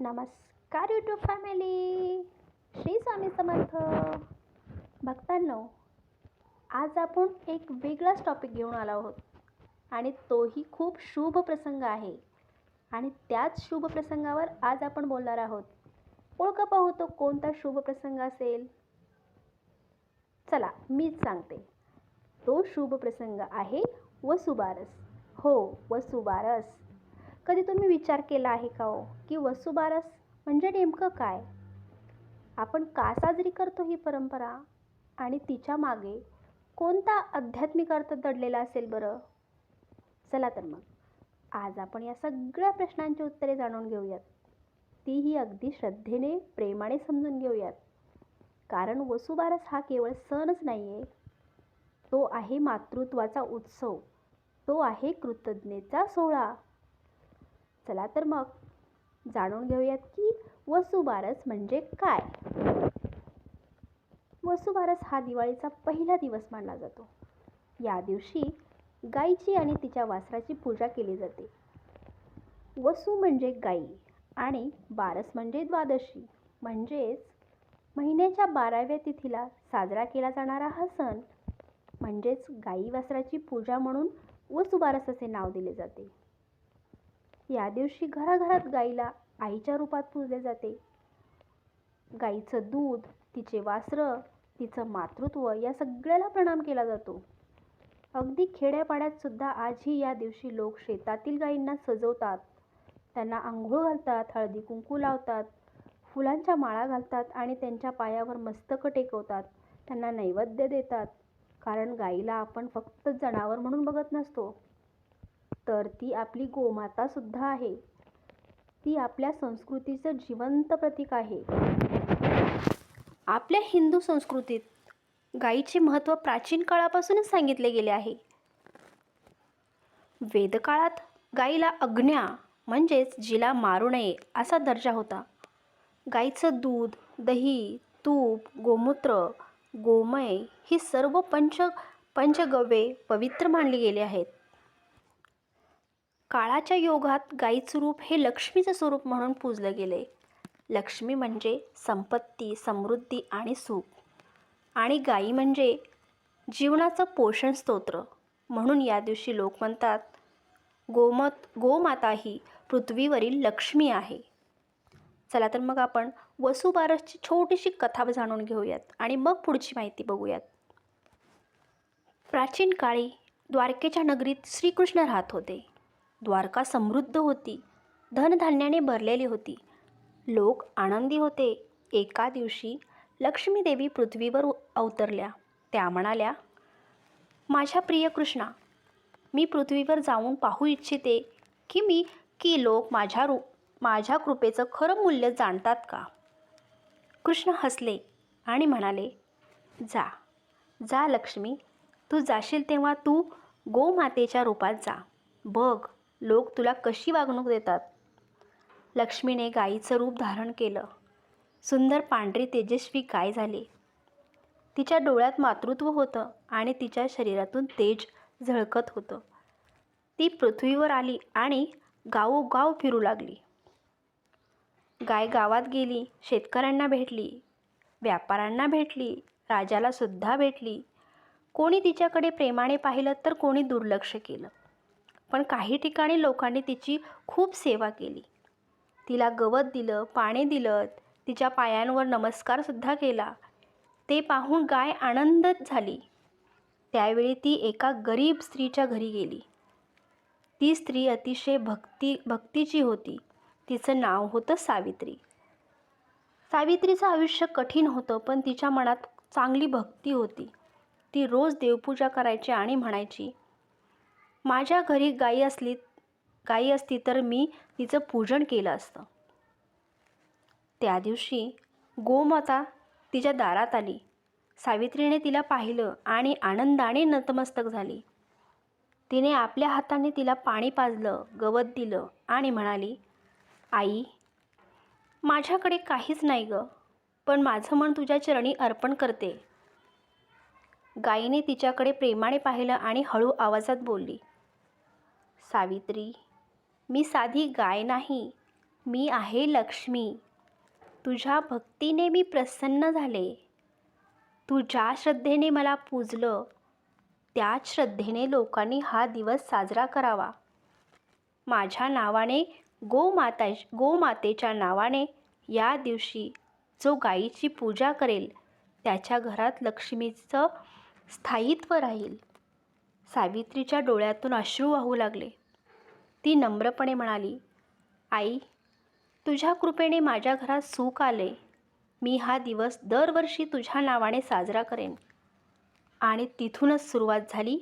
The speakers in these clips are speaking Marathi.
नमस्कार यूट्यूब फॅमिली श्री स्वामी समर्थ. भक्तांनो आज आपण एक वेगळाच टॉपिक घेऊन आलो आहोत. आणि तोही खूप शुभ प्रसंग आहे. आणि त्याच शुभ प्रसंगावर आज आपण बोलणार आहोत. ओळखा पाहू तो कोणता शुभ प्रसंग असेल? चला मीच सांगते. तो शुभ प्रसंग आहे वसुबारस. हो वसुबारस. कधी तुम्ही विचार केला आहे का हो? की वसुबारस म्हणजे नेमकं काय? आपण का साजरी करतो ही परंपरा? आणि तिच्यामागे कोणता आध्यात्मिक अर्थ दडलेला असेल बरं? चला तर मग आज आपण या सगळ्या प्रश्नांची उत्तरे जाणून घेऊयात. तीही अगदी श्रद्धेने प्रेमाने समजून घेऊयात. कारण वसुबारस हा केवळ सणच नाही आहे तो आहे मातृत्वाचा उत्सव. तो आहे कृतज्ञतेचा सोहळा. चला तर मग जाणून घेऊयात की वसुबारस म्हणजे काय? वसुबारस हा दिवाळीचा पहिला दिवस मानला जातो. या दिवशी गाईची आणि तिच्या वासराची पूजा केली जाते. वसु म्हणजे गाई आणि बारस म्हणजे द्वादशी. म्हणजेच महिन्याच्या बाराव्या तिथीला साजरा केला जाणारा हा सण म्हणजेच गाई वासराची पूजा म्हणून वसुबारस असे नाव दिले जाते. या दिवशी घराघरात गाईला आईच्या रूपात पूजले जाते. गाईचं दूध तिचे वासरं तिचं मातृत्व या सगळ्याला प्रणाम केला जातो. अगदी खेड्यापाड्यात सुद्धा आजही या दिवशी लोक शेतातील गायींना सजवतात. त्यांना आंघोळ घालतात हळदी कुंकू लावतात फुलांच्या माळा घालतात आणि त्यांच्या पायावर मस्तकं टेकवतात. त्यांना नैवेद्य देतात. कारण गाईला आपण फक्त जनावर म्हणून बघत नसतो. तर ती आपली गोमाता सुद्धा आहे. ती आपल्या संस्कृतीचं जिवंत प्रतीक आहे. आपल्या हिंदू संस्कृतीत गायीचे महत्त्व प्राचीन काळापासूनच सांगितले गेले आहे. वेदकाळात गायीला अग्न्या म्हणजेच जिला मारू नये असा दर्जा होता. गाईचं दूध दही तूप गोमूत्र गोमय ही सर्व पंच पंचगव्ये पवित्र मानली गेली आहेत. काळाच्या योगात गाईचं रूप हे लक्ष्मीचं स्वरूप म्हणून पूजलं गेले. लक्ष्मी म्हणजे संपत्ती समृद्धी आणि सुख. आणि गाई म्हणजे जीवनाचं पोषण स्तोत्र. म्हणून या दिवशी लोक म्हणतात गोमत गोमाता ही पृथ्वीवरील लक्ष्मी आहे. चला तर मग आपण वसुबारसची छोटीशी कथा जाणून घेऊयात आणि मग पुढची माहिती बघूयात. प्राचीन काळी द्वारकेच्या नगरीत श्रीकृष्ण राहत होते. द्वारका समृद्ध होती. धनधान्याने भरलेली होती. लोक आनंदी होते. एका दिवशी लक्ष्मीदेवी पृथ्वीवर अवतरल्या. त्या म्हणाल्या माझ्या प्रिय कृष्णा मी पृथ्वीवर जाऊन पाहू इच्छिते की मी की लोक माझ्या रू माझ्या कृपेचं खरं मूल्य जाणतात का? कृष्ण हसले आणि म्हणाले जा जा लक्ष्मी. तू जाशील तेव्हा तू गोमातेच्या रूपात जा. बघ लोक तुला कशी वागणूक देतात? लक्ष्मीने गाईचं रूप धारण केलं. सुंदर पांढरी तेजस्वी गाय झाली. तिच्या डोळ्यात मातृत्व होतं आणि तिच्या शरीरातून तेज झळकत होतं. ती पृथ्वीवर आली आणि गावोगाव फिरू लागली. गाय गावात गेली शेतकऱ्यांना भेटली व्यापाऱ्यांना भेटली राजाला सुद्धा भेटली. कोणी तिच्याकडे प्रेमाने पाहिलं तर कोणी दुर्लक्ष केलं. पण काही ठिकाणी लोकांनी तिची खूप सेवा केली. तिला गवत दिलं पाणी दिलं तिच्या पायांवर नमस्कारसुद्धा केला. ते पाहून गाय आनंदच झाली. त्यावेळी ती एका गरीब स्त्रीच्या घरी गेली. ती स्त्री अतिशय भक्ती भक्तीची होती. तिचं नाव होतं सावित्री. सावित्रीचं आयुष्य कठीण होतं पण तिच्या मनात चांगली भक्ती होती. ती रोज देवपूजा करायची आणि म्हणायची माझ्या घरी गाई असली गाई असती तर मी तिचं पूजन केलं असतं. त्या दिवशी गोमाता तिच्या दारात आली. सावित्रीने तिला पाहिलं आणि आनंदाने नतमस्तक झाली. तिने आपल्या हाताने तिला पाणी पाजलं गवत दिलं आणि म्हणाली आई माझ्याकडे काहीच नाही गं पण माझं मन तुझ्या चरणी अर्पण करते. गायीने तिच्याकडे प्रेमाने पाहिलं आणि हळू आवाजात बोलली सावित्री मी साधी गाय नाही मी आहे लक्ष्मी. तुझ्या भक्तीने मी प्रसन्न झाले. तू ज्या श्रद्धेने मला पूजलं त्याच श्रद्धेने लोकांनी हा दिवस साजरा करावा. माझ्या नावाने गोमाता गोमातेच्या नावाने या दिवशी जो गायीची पूजा करेल त्याच्या घरात लक्ष्मीचं स्थायित्व राहील. सावित्रीच्या डोळ्यातून अश्रू वाहू लागले. ती नम्रपणे म्हणाली आई तुझ्या कृपेने माझ्या घरात सुख आले. मी हा दिवस दरवर्षी तुझ्या नावाने साजरा करेन. आणि तिथूनच सुरुवात झाली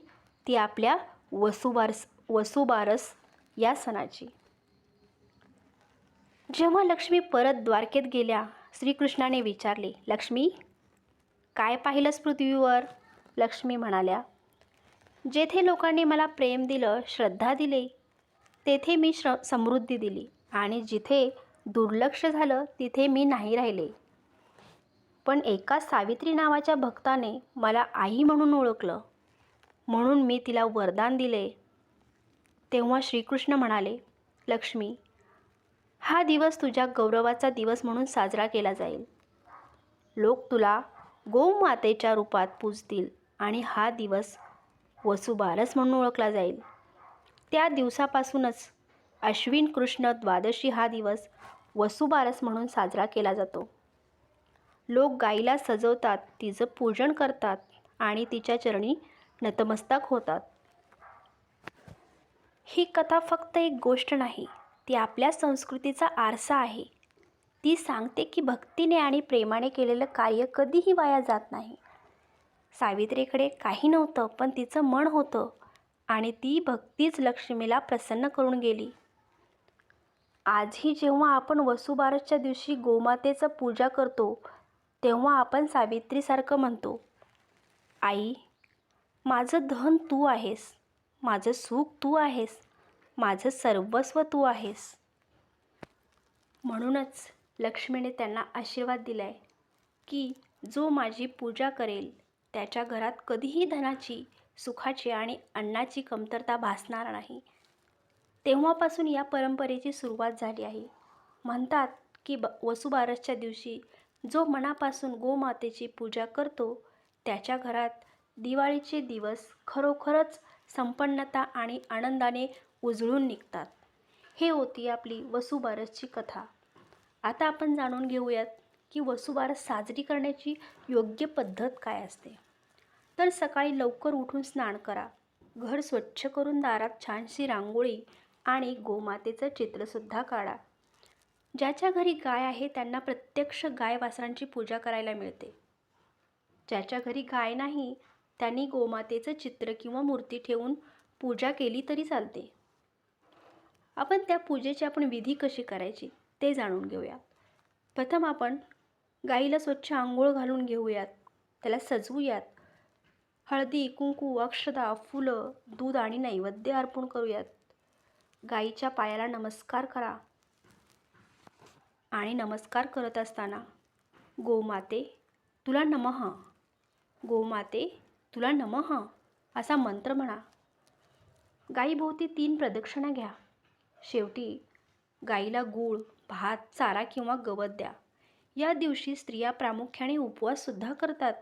ती आपल्या वसुबारस वसुबारस या सणाची. जेव्हा लक्ष्मी परत द्वारकेत गेल्या श्रीकृष्णाने विचारले लक्ष्मी काय पाहिलंस पृथ्वीवर? लक्ष्मी म्हणाल्या जेथे लोकांनी मला प्रेम दिलं श्रद्धा दिली तेथे मी श्र समृद्धी दिली. आणि जिथे दुर्लक्ष झालं तिथे मी नाही राहिले. पण एका सावित्री नावाच्या भक्ताने मला आई म्हणून ओळखलं. म्हणून मी तिला वरदान दिले. तेव्हा श्रीकृष्ण म्हणाले लक्ष्मी हा दिवस तुझ्या गौरवाचा दिवस म्हणून साजरा केला जाईल. लोक तुला गोमातेच्या रूपात पूजतील आणि हा दिवस वसुबारस म्हणून ओळखला जाईल. त्या दिवसापासूनच अश्विन कृष्ण द्वादशी हा दिवस वसुबारस म्हणून साजरा केला जातो. लोक गाईला सजवतात तिचं पूजन करतात आणि तिच्या चरणी नतमस्तक होतात. ही कथा फक्त एक गोष्ट नाही ती आपल्या संस्कृतीचा आरसा आहे. ती सांगते की भक्तीने आणि प्रेमाने केलेलं कार्य कधीही वाया जात नाही. सावित्रीकडे काही नव्हतं पण तिचं मन होतं आणि ती भक्तीच लक्ष्मीला प्रसन्न करून गेली. आजही जेव्हा आपण वसुबारसच्या दिवशी गोमातेचं पूजा करतो तेव्हा आपण सावित्रीसारखं म्हणतो आई माझं धन तू आहेस माझं सुख तू आहेस माझं सर्वस्व तू आहेस. म्हणूनच लक्ष्मीने त्यांना आशीर्वाद दिला आहे की जो माझी पूजा करेल त्याच्या घरात कधीही धनाची सुखाची आणि अन्नाची कमतरता भासणार नाही. तेव्हापासून या परंपरेची सुरुवात झाली आहे. म्हणतात की ब वसुबारसच्या दिवशी जो मनापासून गोमातेची पूजा करतो त्याच्या घरात दिवाळीचे दिवस खरोखरच संपन्नता आणि आनंदाने उजळून निघतात. हे होती आपली वसुबारसची कथा. आता आपण जाणून घेऊयात की वसुबारस साजरी करण्याची योग्य पद्धत काय असते? तर सकाळी लवकर उठून स्नान करा. घर स्वच्छ करून दारात छानशी रांगोळी आणि गोमातेचं चित्रसुद्धा काढा. ज्याच्या घरी गाय आहे त्यांना प्रत्यक्ष गाय वासरांची पूजा करायला मिळते. ज्याच्या घरी गाय नाही त्यांनी गोमातेचं चित्र किंवा मूर्ती ठेवून पूजा केली तरी चालते. आपण त्या पूजेची आपण विधी कशी करायची ते जाणून घेऊया. प्रथम आपण गाईला स्वच्छ आंघोळ घालून घेऊयात. त्याला सजवूयात. हळदी कुंकू अक्षदा फुलं दूध आणि नैवेद्य अर्पण करूयात. गाईच्या पायाला नमस्कार करा आणि नमस्कार करत असताना गोमाते तुला नमः. गोमाते तुला नमः असा मंत्र म्हणा. गाईभोवती तीन प्रदक्षिणा घ्या. शेवटी गाईला गूळ भात चारा किंवा गवत द्या. या दिवशी स्त्रिया प्रामुख्याने उपवाससुद्धा करतात.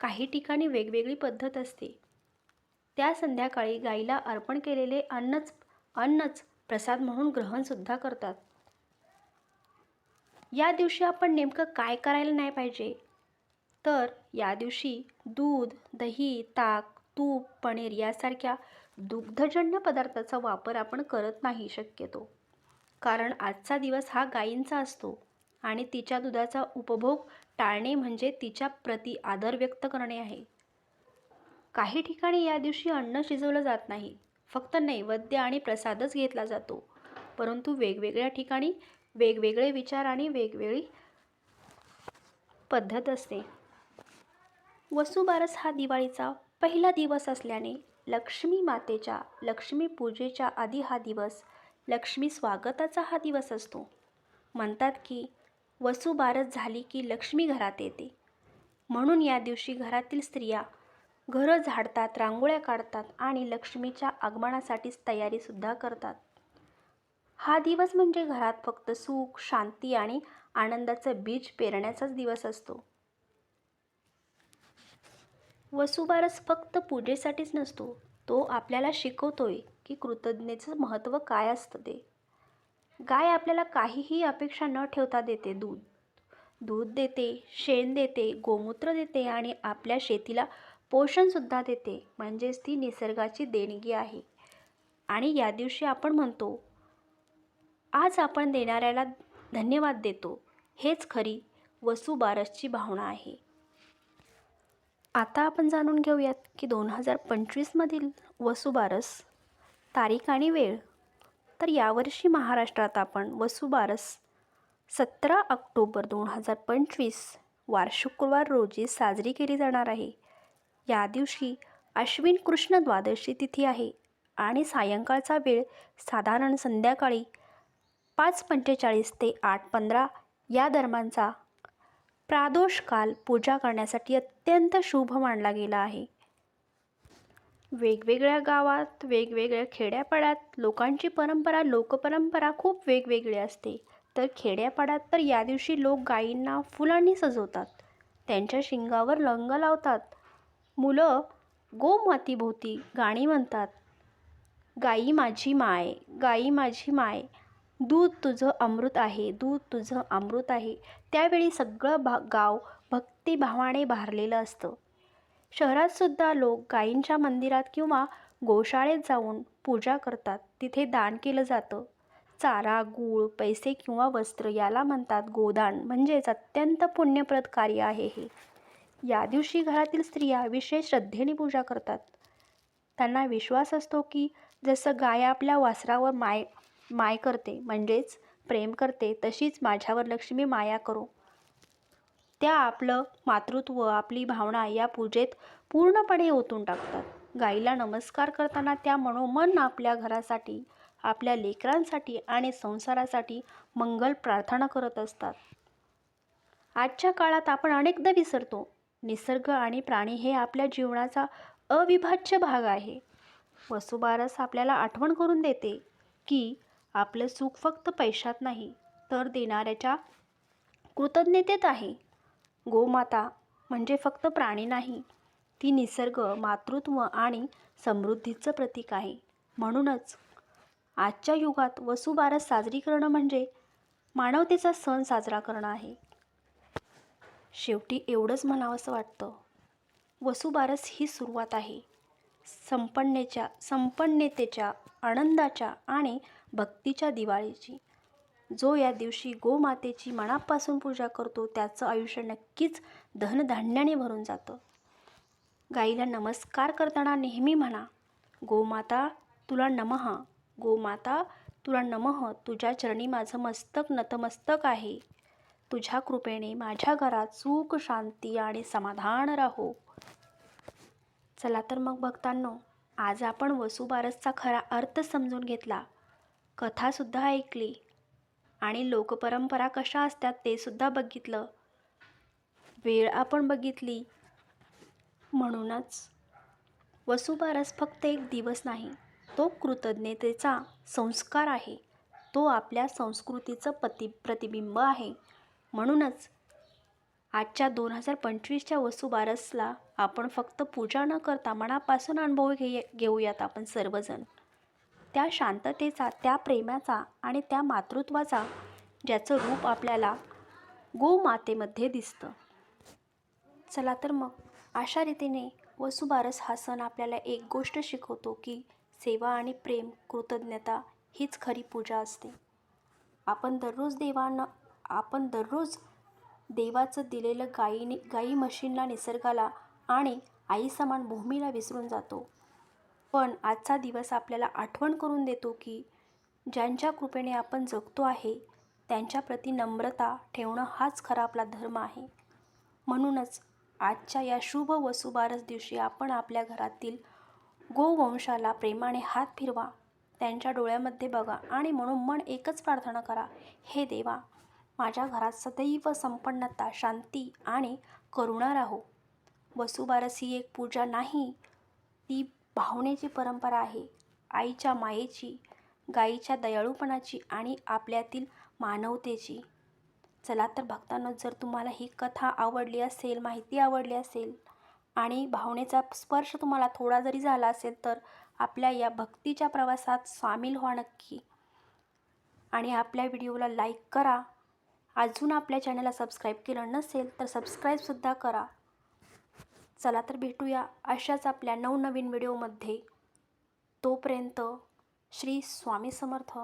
काही ठिकाणी वेगवेगळी पद्धत असते. त्या संध्याकाळी गाईला अर्पण केलेले अन्नच अन्नच प्रसाद म्हणून ग्रहणसुद्धा करतात. या दिवशी आपण नेमकं काय करायला नाही पाहिजे? तर या दिवशी दूध दही ताक तूप पनीर यासारख्या दुग्धजन्य पदार्थाचा वापर आपण करत नाही शक्यतो. कारण आजचा दिवस हा गायींचा असतो. आणि तिच्या दुधाचा उपभोग टाळणे म्हणजे तिच्या प्रती आदर व्यक्त करणे आहे. काही ठिकाणी या दिवशी अन्न शिजवलं जात नाही. फक्त नैवेद्य आणि प्रसादच घेतला जातो. परंतु वेगवेगळ्या ठिकाणी वेगवेगळे विचार आणि वेगवेगळी पद्धत असते. वसुबारस हा दिवाळीचा पहिला दिवस असल्याने लक्ष्मी मातेच्या लक्ष्मी पूजेच्या आधी हा दिवस लक्ष्मी स्वागताचा हा दिवस असतो. म्हणतात की वसुबारस झाली की लक्ष्मी घरात येते. म्हणून या दिवशी घरातील स्त्रिया घरं झाडतात रांगोळ्या काढतात आणि लक्ष्मीच्या आगमनासाठीच तयारीसुद्धा करतात. हा दिवस म्हणजे घरात फक्त सुख शांती आणि आनंदाचं बीज पेरण्याचाच दिवस असतो. वसुबारस फक्त पूजेसाठीच नसतो तो आपल्याला शिकवतोय की कृतज्ञतेचं महत्त्व काय असतं ते. गाय आपल्याला काहीही अपेक्षा न ठेवता देते. दूध. दूध देते शेण देते गोमूत्र देते आणि आपल्या शेतीला पोषणसुद्धा देते. म्हणजेच ती निसर्गाची देणगी आहे. आणि या दिवशी आपण म्हणतो आज आपण देणाऱ्याला धन्यवाद देतो. हेच खरी वसुबारसची भावना आहे. आता आपण जाणून घेऊयात की दोन हजार पंचवीसमधील वसुबारस तारीख आणि वेळ तर यावर्षी महाराष्ट्रात आपण वसुबारस सतरा ऑक्टोबर दोन हजार पंचवीस वार शुक्रवार रोजी साजरी केली जाणार आहे. या दिवशी अश्विन कृष्ण द्वादशी तिथी आहे आणि सायंकाळचा वेळ साधारण संध्याकाळी पाच पंचेचाळीस ते आठ पंधरा या दरम्यानचा प्रादोष काल पूजा करण्यासाठी अत्यंत शुभ मानला गेला आहे. वेगवेगळ्या गावात वेगवेगळ्या खेड्यापाड्यात लोकांची परंपरा लोकपरंपरा खूप वेगवेगळी असते. तर खेड्यापाड्यात तर या दिवशी लोक गायींना फुलांनी सजवतात. त्यांच्या शिंगावर लंग लावतात. मुलं गोमातीभोवती गाणी म्हणतात. गाई माझी माय गाई माझी माय दूध तुझं अमृत आहे दूध तुझं अमृत आहे. त्यावेळी सगळं भा गाव भक्तिभावाने भारलेलं असतं. शहरातसुद्धा लोक गायींच्या मंदिरात किंवा गोशाळेत जाऊन पूजा करतात. तिथे दान केलं जातं. चारा गूळ पैसे किंवा वस्त्र याला म्हणतात गोदान. म्हणजेच अत्यंत पुण्यप्रद कार्य आहे हे. या दिवशी घरातील स्त्रिया विशेष श्रद्धेने पूजा करतात. त्यांना विश्वास असतो की जसं गाय आपल्या वासरावर माय माय करते म्हणजेच प्रेम करते तशीच माझ्यावर लक्ष्मी माया करो. त्या आपलं मातृत्व आपली भावना या पूजेत पूर्णपणे ओतून टाकतात. गाईला नमस्कार करताना त्या मनोमन आपल्या घरासाठी आपल्या लेकरांसाठी आणि संसारासाठी मंगल प्रार्थना करत असतात. आजच्या काळात आपण अनेकदा विसरतो निसर्ग आणि प्राणी हे आपल्या जीवनाचा अविभाज्य भाग आहे. वसुबारस आपल्याला आठवण करून देते की आपलं सुख फक्त पैशात नाही तर देणाऱ्याच्या कृतज्ञतेत आहे. गोमाता म्हणजे फक्त प्राणी नाही ती निसर्ग मातृत्व आणि समृद्धीचं प्रतीक आहे. म्हणूनच आजच्या युगात वसुबारस साजरी करणं म्हणजे मानवतेचा सण साजरा करणं आहे. शेवटी एवढंच म्हणावंसं वाटतं. वसुबारस ही सुरुवात आहे. संपन्नेच्या संपन्नतेच्या आनंदाच्या आणि भक्तीच्या दिवाळीची. जो या दिवशी गोमातेची मनापासून पूजा करतो त्याचं आयुष्य नक्कीच धनधान्याने भरून जातं. गाईला नमस्कार करताना नेहमी म्हणा गोमाता तुला नमः. गोमाता तुला नमः. तुझ्या चरणी माझं मस्तक नतमस्तक आहे. तुझ्या कृपेने माझ्या घरात सुख शांती आणि समाधान राहो. चला तर मग भक्तांनो आज आपण वसुबारसचा खरा अर्थ समजून घेतला. कथासुद्धा ऐकली. आणि लोकपरंपरा कशा असतात ते सुद्धा बघितलं. वेळ आपण बघितली. म्हणूनच वसुबारस फक्त एक दिवस नाही तो कृतज्ञतेचा संस्कार आहे. तो आपल्या संस्कृतीचं पति प्रतिबिंब आहे. म्हणूनच आजच्या दोन हजार पंचवीसच्या वसुबारसला आपण फक्त पूजा न करता मनापासून अनुभव घे घेऊयात आपण सर्वजण. त्या शांततेचा त्या प्रेमाचा आणि त्या मातृत्वाचा ज्याचं रूप आपल्याला गोमातेमध्ये दिसतं. चला तर मग अशा रीतीने वसुबारस हा सण आपल्याला एक गोष्ट शिकवतो की सेवा आणि प्रेम कृतज्ञता हीच खरी पूजा असते. आपण दररोज देवानं आपण दररोज देवाचं दिलेलं गायीने गाई म्हशींना निसर्गाला आणि आईसमान भूमीला विसरून जातो. पण आजचा दिवस आपल्याला आठवण करून देतो की ज्यांच्या कृपेने आपण जगतो आहे त्यांच्याप्रती नम्रता ठेवणं हाच खरा आपला धर्म आहे. म्हणूनच आजच्या या शुभ वसुबारस दिवशी आपण आपल्या घरातील गोवंशाला प्रेमाने हात फिरवा त्यांच्या डोळ्यामध्ये बघा आणि म्हणून मन एकच प्रार्थना करा हे देवा माझ्या घरात सदैव संपन्नता शांती आणि करुणा राहो. वसुबारस ही एक पूजा नाही ती भावनेची परंपरा आहे. आईच्या मायेची गाईच्या दयाळूपणाची आणि आपल्यातील मानवतेची. चला तर भक्तांनो जर तुम्हाला ही कथा आवडली असेल माहिती आवडली असेल आणि भावनेचा स्पर्श तुम्हाला थोडा जरी झाला असेल तर आपल्या या भक्तीच्या प्रवासात सामील व्हा नक्की. आणि आपल्या व्हिडिओला लाईक करा. अजून आपल्या चॅनलला सबस्क्राईब केलं नसेल तर सबस्क्राईबसुद्धा करा. चला तर भेटूया अशाच आपल्या नवनवीन व्हिडिओमध्ये. तोपर्यंत श्री स्वामी समर्थ.